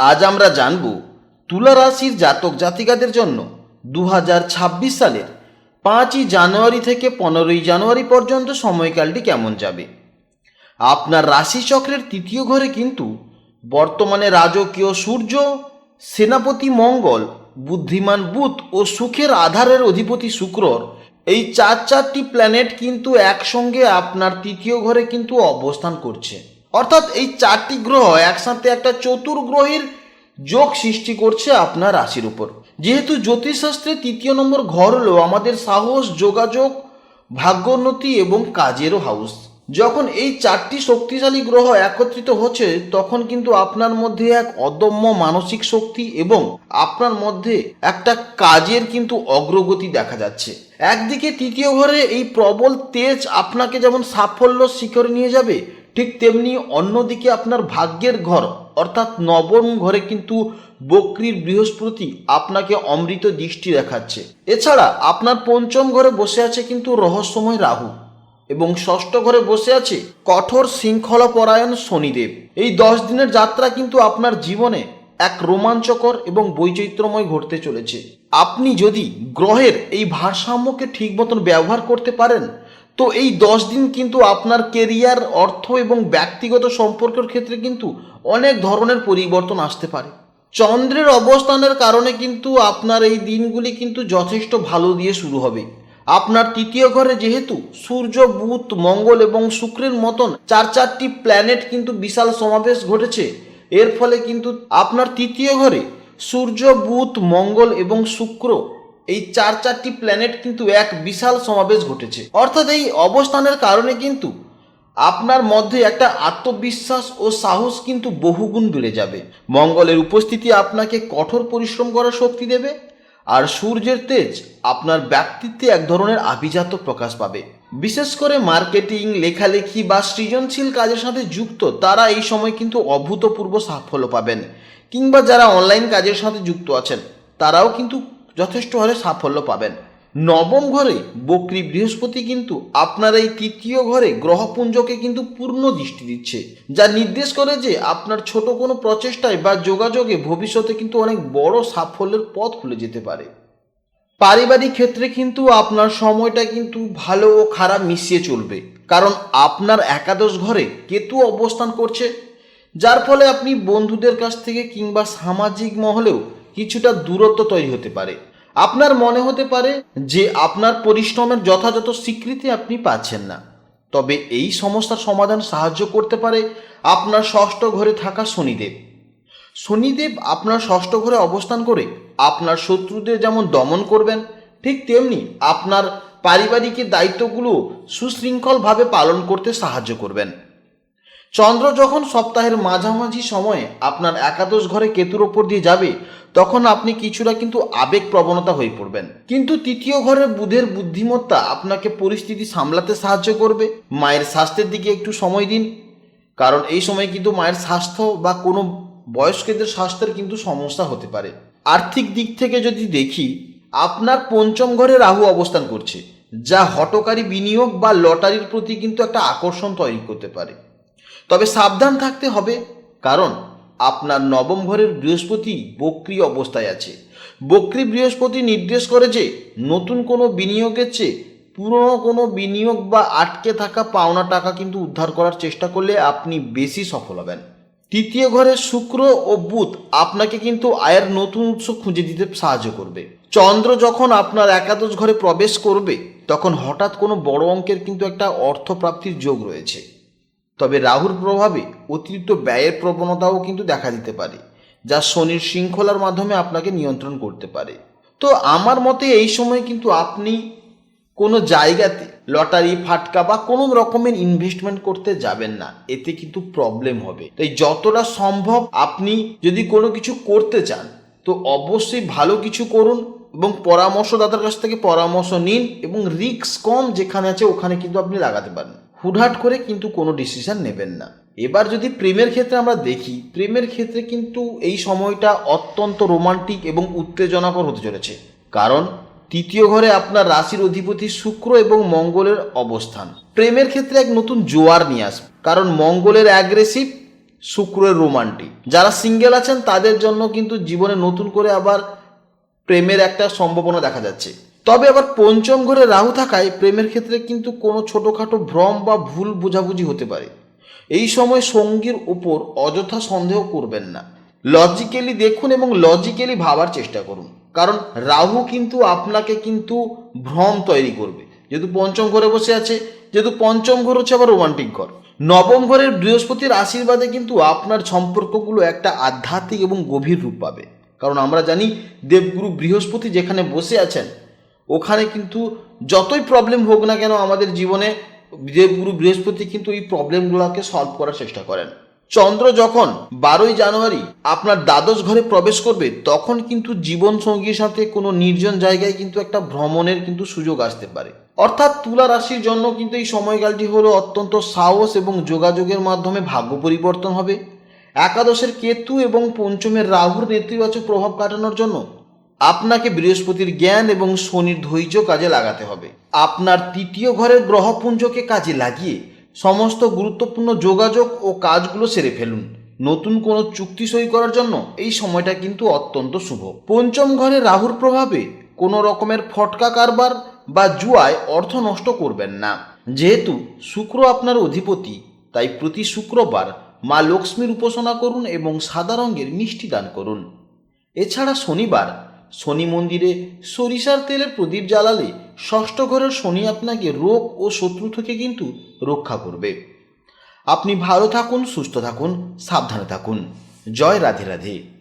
আজ আমরা জানব তুলা রাশির জাতক জাতিকাদের জন্য দু হাজার ছাব্বিশ সালের পাঁচই জানুয়ারি থেকে পনেরোই জানুয়ারি পর্যন্ত সময়কালটি কেমন যাবে? আপনার রাশিচক্রের তৃতীয় ঘরে কিন্তু বর্তমানে রাজকীয় সূর্য, সেনাপতি মঙ্গল, বুদ্ধিমান বুধ ও সুখের আধারের অধিপতি শুক্রর এই চার চারটি প্ল্যানেট কিন্তু একসঙ্গে আপনার তৃতীয় ঘরে কিন্তু অবস্থান করছে। অর্থাৎ এই চারটি গ্রহ একসাথে একটা চতুর্গ্রহের যোগ সৃষ্টি করছে আপনার রাশির উপর। যেহেতু জ্যোতিষশাস্ত্রে তৃতীয় নম্বর ঘর হলো আমাদের সাহস, যোগাযোগ, ভাগ্যোন্নতি এবং কাজেরও হাউস। যখন এই চারটি শক্তিশালী গ্রহ একত্রিত হচ্ছে, তখন কিন্তু আপনার মধ্যে এক অদম্য মানসিক শক্তি এবং আপনার মধ্যে একটা কাজের কিন্তু অগ্রগতি দেখা যাচ্ছে। একদিকে তৃতীয় ঘরে এই প্রবল তেজ আপনাকে যেমন সাফল্য শিখরে নিয়ে যাবে ঠিক তেমনি অন্যদিকে আপনার ভাগ্যের ঘর, অর্থাৎ নবম ঘরে কিন্তু বকরির বৃহস্পতি আপনাকে অমৃত দৃষ্টি দেখাচ্ছে। এছাড়া আপনার পঞ্চম ঘরে বসে আছে কিন্তু রহস্যময় রাহু এবং ষষ্ঠ ঘরে বসে আছে কঠোর শৃঙ্খলা পরায়ণ শনিদেব। এই দশ দিনের যাত্রা কিন্তু আপনার জীবনে এক রোমাঞ্চকর এবং বৈচিত্র্যময় ঘটতে চলেছে। আপনি যদি গ্রহের এই ভারসাম্যকে ঠিক মতন ব্যবহার করতে পারেন তো এই দশ দিন কিন্তু আপনার কেরিয়ার অর্থ এবং ব্যক্তিগত সম্পর্কের ক্ষেত্রে কিন্তু অনেক ধরনের পরিবর্তন আসতে পারে। চন্দ্রের অবস্থানের কারণে কিন্তু আপনার এই দিনগুলি কিন্তু যথেষ্ট ভালো দিয়ে শুরু হবে। আপনার তৃতীয় ঘরে যেহেতু সূর্য, বুধ, মঙ্গল এবং শুক্রের মতন চার চারটি প্ল্যানেট কিন্তু বিশাল সমাবেশ ঘটেছে, এর ফলে কিন্তু আপনার তৃতীয় ঘরে সূর্য, বুধ, মঙ্গল এবং শুক্র এই চার চারটি প্ল্যানেট কিন্তু এক বিশাল সমাবেশ ঘটেছে। অর্থাৎ এই অবস্থানের কারণে কিন্তু আপনার মধ্যে একটা আত্মবিশ্বাস ও সাহস কিন্তু বহুগুণ বেড়ে যাবে। মঙ্গলের উপস্থিতি আপনাকে কঠোর পরিশ্রম করার শক্তি দেবে আর সূর্যের তেজ আপনার ব্যক্তিত্বে এক ধরনের আভিজাত প্রকাশ পাবে। বিশেষ করে মার্কেটিং, লেখালেখি বা সৃজনশীল কাজের সাথে যুক্ত তারা এই সময় কিন্তু অভূতপূর্ব সাফল্য পাবেন। কিংবা যারা অনলাইন কাজের সাথে যুক্ত আছেন, তারাও কিন্তু যথেষ্ট হারে সাফল্য পাবেন। নবম ঘরে বকরি বৃহস্পতি কিন্তু আপনার এই তৃতীয় ঘরে গ্রহপুঞ্জকে কিন্তু পূর্ণ দৃষ্টি দিচ্ছে। যা নির্দেশ করে যে আপনার ছোট কোনো প্রচেষ্টায় বা যোগাযোগে ভবিষ্যতে কিন্তু অনেক বড় সাফল্যের পথ খুলে যেতে পারে। পারিবারিক ক্ষেত্রে কিন্তু আপনার সময়টা কিন্তু ভালো ও খারাপ মিশিয়ে চলবে। কারণ আপনার একাদশ ঘরে কেতু অবস্থান করছে, যার ফলে আপনি বন্ধুদের কাছ থেকে কিংবা সামাজিক মহলেও কিছুটা দূরত্ব তৈরি হতে পারে। আপনার মনে হতে পারে যে আপনার পরিশ্রমের যথাযথ স্বীকৃতি আপনি পাচ্ছেন না। তবে এই সমস্যার সমাধান সাহায্য করতে পারে আপনার ষষ্ঠ ঘরে থাকা শনিদেব। শনিদেব আপনার ষষ্ঠ ঘরে অবস্থান করে আপনার শত্রুদের যেমন দমন করবেন, ঠিক তেমনি আপনার পারিবারিক দায়িত্বগুলো সুশৃঙ্খলভাবে পালন করতে সাহায্য করবেন। চন্দ্র যখন সপ্তাহের মাঝামাঝি সময়ে আপনার একাদশ ঘরে কেতুর ওপর দিয়ে যাবে, তখন আপনি কিছুটা কিন্তু আবেগ প্রবণতা হয়ে পড়বেন। কিন্তু তৃতীয় ঘরে বুধের বুদ্ধিমত্তা আপনাকে পরিস্থিতি সামলাতে সাহায্য করবে। মায়ের স্বাস্থ্যের দিকে একটু সময় দিন। কারণ এই সময় কিন্তু মায়ের স্বাস্থ্য বা কোনো বয়স্কদের স্বাস্থ্যের কিন্তু সমস্যা হতে পারে। আর্থিক দিক থেকে যদি দেখি, আপনার পঞ্চম ঘরে রাহু অবস্থান করছে, যা হটকারী বিনিয়োগ বা লটারির প্রতি কিন্তু একটা আকর্ষণ তৈরি করতে পারে। তবে সাবধান থাকতে হবে, কারণ আপনার নবম ঘরের বৃহস্পতি বক্রি অবস্থায় আছে। বক্রি বৃহস্পতি নির্দেশ করে যে নতুন কোনো বিনিয়োগের চেয়ে পুরনো কোনো বিনিয়োগ বা আটকে থাকা পাওনা টাকা কিন্তু উদ্ধার করার চেষ্টা করলে আপনি বেশি সফল হবেন। তৃতীয় ঘরে শুক্র ও বুধ আপনাকে কিন্তু আয়ের নতুন উৎস খুঁজে দিতে সাহায্য করবে। চন্দ্র যখন আপনার একাদশ ঘরে প্রবেশ করবে, তখন হঠাৎ কোনো বড় অঙ্কের কিন্তু একটা অর্থপ্রাপ্তির যোগ রয়েছে। তবে রাহুর প্রভাবে অতিরিক্ত ব্যয়ের প্রবণতাও কিন্তু দেখা দিতে পারে, যা শনির শৃঙ্খলার মাধ্যমে আপনাকে নিয়ন্ত্রণ করতে পারে। তো আমার মতে এই সময় কিন্তু আপনি কোনো জায়গাতে লটারি, ফাটকা বা কোনো রকমের ইনভেস্টমেন্ট করতে যাবেন না। এতে কিন্তু প্রবলেম হবে। তাই যতটা সম্ভব আপনি যদি কোনো কিছু করতে চান, তো অবশ্যই ভালো কিছু করুন এবং পরামর্শদাতার কাছ থেকে পরামর্শ নিন এবং রিস্ক কম যেখানে আছে ওখানে কিন্তু আপনি লাগাতে পারেন। হুটহাট করে কিন্তু কোনো ডিসিশন নেবেন না। এবার যদি প্রেমের ক্ষেত্রে আমরা দেখি, প্রেমের ক্ষেত্রে কিন্তু এই সময়টা অত্যন্ত রোমান্টিক এবং উত্তেজনাকর হতে চলেছে। কারণ তৃতীয় ঘরে আপনার রাশির অধিপতি শুক্র এবং মঙ্গলের অবস্থান। প্রেমের ক্ষেত্রে এক নতুন জোয়ার নিয়ে আসবে। কারণ মঙ্গলের অ্যাগ্রেসিভ শুক্রের রোমান্টিক যারা সিঙ্গেল আছেন, তাদের জন্য কিন্তু জীবনে নতুন করে আবার প্রেমের একটা সম্ভাবনা দেখা যাচ্ছে। তবে আবার পঞ্চম ঘরে রাহু থাকায় প্রেমের ক্ষেত্রে কিন্তু কোনো ছোটোখাটো ভ্রম বা ভুল বোঝাবুঝি হতে পারে। এই সময় সঙ্গীর ওপর অযথা সন্দেহ করবেন না। লজিক্যালি দেখুন এবং লজিক্যালি ভাবার চেষ্টা করুন। কারণ রাহু কিন্তু আপনাকে কিন্তু ভ্রম তৈরি করবে। যেহেতু পঞ্চম ঘরে বসে আছে, যেহেতু পঞ্চম ঘর হচ্ছে আবার রোমান্টিক ঘর। নবম ঘরের বৃহস্পতির আশীর্বাদে কিন্তু আপনার সম্পর্কগুলো একটা আধ্যাত্মিক এবং গভীর রূপ পাবে। কারণ আমরা জানি দেবগুরু বৃহস্পতি যেখানে বসে আছেন ওখানে কিন্তু যতই প্রবলেম হোক না কেন আমাদের জীবনে দেবগুরু বৃহস্পতি কিন্তু এই প্রবলেমগুলোকে সলভ করার চেষ্টা করেন। চন্দ্র যখন বারোই জানুয়ারি আপনার দ্বাদশ ঘরে প্রবেশ করবে, তখন কিন্তু জীবন সঙ্গীর সাথে কোনো নির্জন জায়গায় কিন্তু একটা ভ্রমণের কিন্তু সুযোগ আসতে পারে। অর্থাৎ তুলা রাশির জন্য কিন্তু এই সময়কালটি হলো অত্যন্ত সাহস এবং যোগাযোগের মাধ্যমে ভাগ্য পরিবর্তন হবে। একাদশের কেতু এবং পঞ্চমের রাহুর নেতিবাচক প্রভাব কাটানোর জন্য আপনাকে বৃহস্পতির জ্ঞান এবং শনির ধৈর্য কাজে লাগাতে হবে। আপনার তৃতীয় ঘরের গ্রহপুঞ্জকে কাজে লাগিয়ে সমস্ত গুরুত্বপূর্ণ যোগাযোগ ও কাজগুলো সেরে ফেলুন। নতুন কোনো চুক্তি সই করার জন্য এই সময়টা কিন্তু অত্যন্ত শুভ। পঞ্চম ঘরে রাহুর প্রভাবে কোনো রকমের ফটকা কারবার বা জুয়ায় অর্থ নষ্ট করবেন না। যেহেতু শুক্র আপনার অধিপতি, তাই প্রতি শুক্রবার মা লক্ষ্মীর উপাসনা করুন এবং সাদা রঙের মিষ্টি দান করুন। এছাড়া শনিবার শনি মন্দিরে সরিষার তেলের প্রদীপ জ্বালালে ষষ্ঠ ঘরের শনি আপনাকে রোগ ও শত্রু থেকে কিন্তু রক্ষা করবে। আপনি ভালো থাকুন, সুস্থ থাকুন, সাবধানে থাকুন। জয় রাধে রাধে।